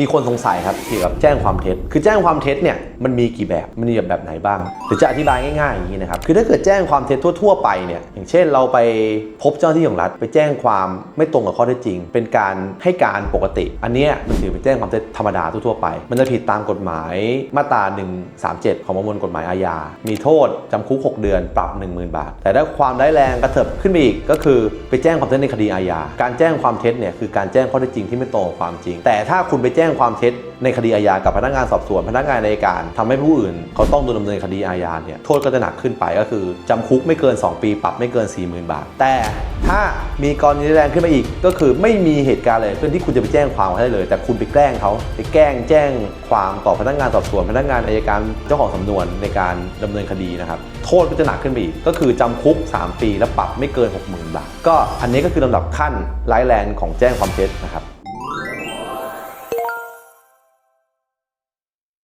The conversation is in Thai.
มีคนสงสัยครับเกี่ยวกับแจ้งความเท็จ คือแจ้งความเท็จเนี่ยมันมีกี่แบบ มันมีแบบไหนบ้าง หรือจะอธิบายง่ายๆอย่างนี้นะครับ คือถ้าเกิดแจ้งความเท็จทั่ว ๆ ไปเนี่ย อย่างเช่นเราไปพบเจ้าหน้าที่ของรัฐ ไปแจ้งความไม่ตรงกับข้อเท็จจริง เป็นการให้การปกติ อันนี้มันถือเป็นแจ้งความเท็จธรรมดาทั่วๆไป มันจะผิดตามกฎหมายมาตรา 137 ของประมวลกฎหมายอาญา มีโทษจำคุก 6 เดือน ปรับ 10,000 บาท แต่ถ้าความร้ายแรงกระเถิบขึ้นไปอีก ก็คือไปแจ้งความเท็จในคดีอาญา การแจ้งความเท็จเนี่ยคือการแจ้งข้อเท็จจริงที่ไม่ตรงกับความจริง แต่ถ้าคุณไปแจ้ง้งความเท็จในคดีอาญากับพนักงานสอบสวน พนักงานในการทำให้ผู้อื่น เขาต้องโดนดำเนินคดีอาญาเนี่ยโทษก็จะหนักขึ้นไปก็คือจำคุกไม่เกิน 2 ปี ปรับไม่เกิน 40,000 บาท แต่ถ้ามีกรณีแรงขึ้นไปอีก ก็คือไม่มีเหตุการณ์อะไรขึ้นที่คุณจะไปแจ้งความเขาได้เลย แต่คุณไปแกล้งเขาไปแกล้งแจ้งความต่อพนักงานสอบสวน พนักงานอายการเจ้าของสำนวนในการดำเนินคดีนะครับโทษก็จะหนักขึ้นไปอีกก็คือจำคุก 3 ปีและปรับไม่เกิน 60,000 บาท ก็อันนี้ก็คือลำดับขั้นร้ายแรงของแจ้งความเท็จนะครับ